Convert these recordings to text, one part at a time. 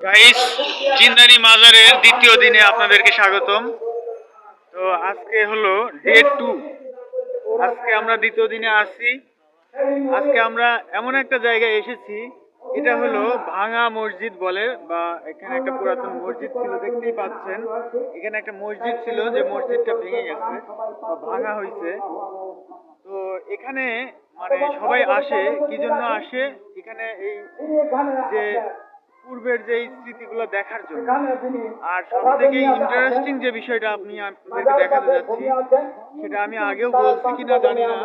Guys জিন্দানি মাজারের দ্বিতীয় দিনে আপনাদেরকে স্বাগতম। তো আজকে হলো ডে টু। আজকে আমরা দ্বিতীয় দিনে আসছি। আজকে আমরা এমন একটা জায়গায় এসেছি, এটা হলো ভাঙা মসজিদ বলে, বা এখানে একটা পুরাতন মসজিদ ছিল, দেখতেই পাচ্ছেন। এখানে একটা মসজিদ ছিল যে মসজিদটা ভেঙে গেছে, বা ভাঙা হয়েছে। তো এখানে মানে সবাই আসে, কি জন্য আসে? এখানে এই যে পূর্বের যে স্মৃতিগুলো দেখার জন্য। আর সব থেকে ইন্টারেস্টিং যে বিষয়টা আপনি আপনাদেরকে দেখাতে যাচ্ছি সেটা আমি আগেও বলছি কিনা জানি না।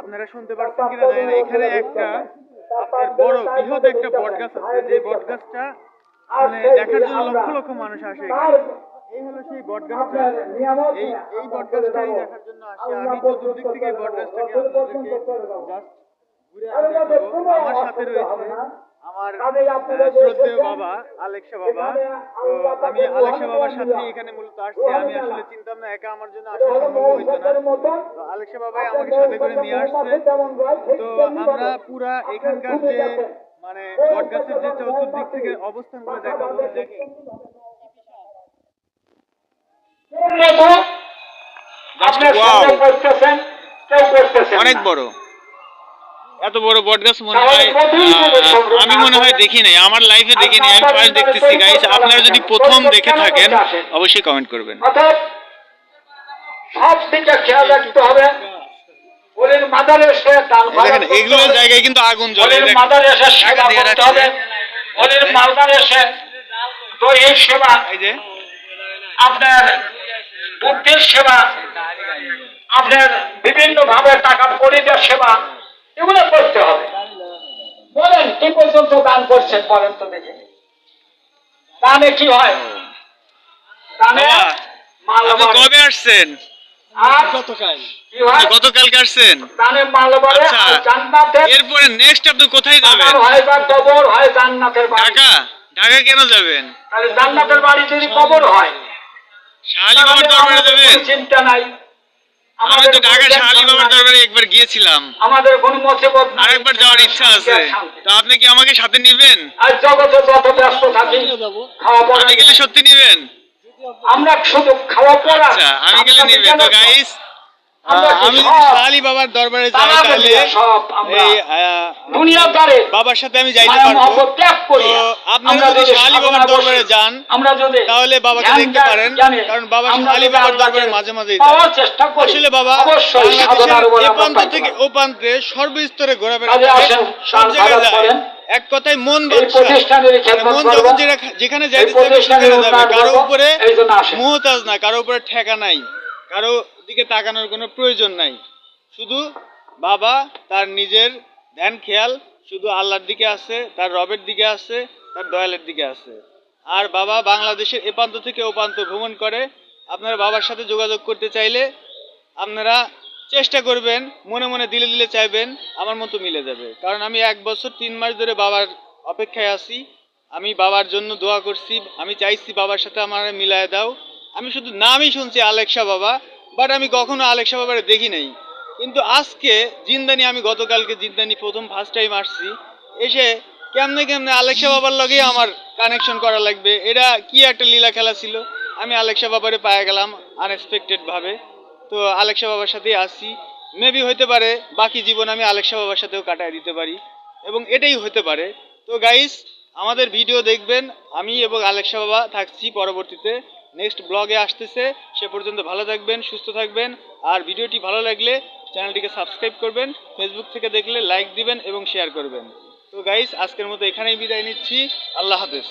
আপনারা শুনতে পাচ্ছেন কিনা জানি না। এখানে একটা আপনার বড় বৃহৎ একটা বট গাছ আছে। যে বট গাছটা মানে দেখার জন্য লক্ষ লক্ষ মানুষ আসে এই হলো সেই বট গাছটা এই এই বট গাছটাই দেখার জন্য আসে। আমি চতুর্দিক থেকে বট গাছটাকে আপনাদেরকে জাস্ট ঘুরে আমার সাথে রয়েছে আমার শ্রদ্ধেয় বাবা আলেক্সা বাবা তো আমি আলেক্সা বাবার সাথে এখানে মূলত আসছি। আমি আসলে চিন্তাম না একা আমার জন্য আসা সম্ভব হইতো না। তো আলেক্সা বাবাই আমাকে সাথে করে নিয়ে আসছে। তো আমরা পুরা এখানকার যে মানে বটগাছের যে চতুর্দিক থেকে অবস্থানগুলো দেখাবো দেখে। অনেক বড়। এত বড় বটগাছ মনে হয় আমি মনে হয় দেখি নাই। আমার লাইফে দেখি নাই আমি ফার্স্ট দেখতেছি। গাইস আপনারা যদি প্রথম দেখে থাকেন অবশ্যই কমেন্ট করবেন। সব দিকে খেয়াল রাখতে হবে। ওদের মাদারে দেখেন এগুলো জায়গায় কিন্তু আগুন জ্বলে। ওদের মাদারে সেবা করতে হবে। ওদের তো এই সেবা এই যে। আপনার বুদ্ধির সেবা আপনার বিভিন্ন ভাবে টাকা পরিদের সেবা এগুলো করতে হবে। বলেন কি পর্যন্ত দান করছেন বলেন তো দেখি। দানে কি হয়? দানে। কবে আসছেন? হয়? বাড়ে আচ্ছা। আর জান্নাতের এরপরে নেক্সট আপনি কোথায় যাবেন? হয় বা কবর হয় জান্নাতের বাড়ি। ঢাকা? ঢাকা কেন যাবেন? তাহলে জান্নাতের বাড়ি যদি কবর হয় শাহালি বাবার দরবারে যাবেন? চিন্তা নাই। আমি তো ঢাকা কোনো বাবার দরবারে একবার গিয়েছিলাম। আমাদের কোনো মুসিবত যাওয়ার ইচ্ছা আছে। তো আপনি কি আমাকে সাথে নিবেন? আর জগতে যত ব্যস্ত থাকি খাওয়া পড়া গেলে সত্যি নিবেন? আমরা শুধু খাওয়া পড়া। আচ্ছা আমি গেলে নেবেন। নিবে তো গাইস আমি বাবার দরবারে যাই তাহলে এই বাবার সাথে আমি যাইতে পারব। তো আপনারা যদি বাবার দরবারে যান আমরা যদি তাহলে বাবাকে দেখতে পারেন কারণ বাবা বাবার দরবারে মাঝে করি আসলে বাবা এ প্রান্ত থেকে ও প্রান্তে সর্বস্তরে ঘোরাফেরা সব জায়গায় যায়। এক কথায় মন মানে মন যখন যেখানে যাইতে চাইবে সেখানে যাবে। কারও উপরে মোহতাজ না কারও উপরে ঠেকা নাই। কারও দিকে তাকানোর কোনো প্রয়োজন নাই। শুধু বাবা তার নিজের ধ্যান, খেয়াল, শুধু আল্লাহর দিকে আছে, তার রবের দিকে আছে, তার দয়ালের দিকে আছে। আর বাবা বাংলাদেশের এ প্রান্ত থেকে ও প্রান্ত ভ্রমণ করে, আপনারা বাবার সাথে যোগাযোগ করতে চাইলে আপনারা চেষ্টা করবেন, মনে মনে দিলে দিলে চাইবেন, আমার মতো মিলে যাবে। কারণ আমি এক বছর তিন মাস ধরে বাবার অপেক্ষায় আছি, আমি বাবার জন্য দোয়া করছি, আমি চাইছি বাবার সাথে আমার মিলায় দাও আমি শুধু নামই শুনছি আলেক্সা বাবা বাট আমি কখনো আলেক্সা বাবারে দেখি নাই। কিন্তু আজকে জিন্দানি, আমি গতকালকে জিন্দানি প্রথম ফার্স্ট টাইম আসছি, এসে কেমনে কেমনে আলেক্সা বাবার লগেই আমার কানেকশন করা লাগবে, এটা কি একটা লীলা খেলা ছিল? আমি আলেক্সা বাবারে পায়ে গেলাম আনএক্সপেক্টেডভাবে তো আলেক্সা বাবার সাথেই আসছি। মেবি হইতে পারে, বাকি জীবন আমি আলেক্সা বাবার সাথেও কাটায় দিতে পারি। এবং এটাই হতে পারে। তো গাইস আমাদের ভিডিও দেখবেন, আমি এবং আলেক্সা বাবা থাকছি পরবর্তীতে। নেক্সট ব্লগে আসতেছে। সে পর্যন্ত ভালো থাকবেন, সুস্থ থাকবেন। আর ভিডিওটি ভালো লাগলে চ্যানেলটিকে সাবস্ক্রাইব করবেন, ফেসবুক থেকে দেখলে লাইক দিবেন এবং শেয়ার করবেন। তো গাইস আজকের মতো এখানেই বিদায় নিচ্ছি। আল্লাহ হাফেজ।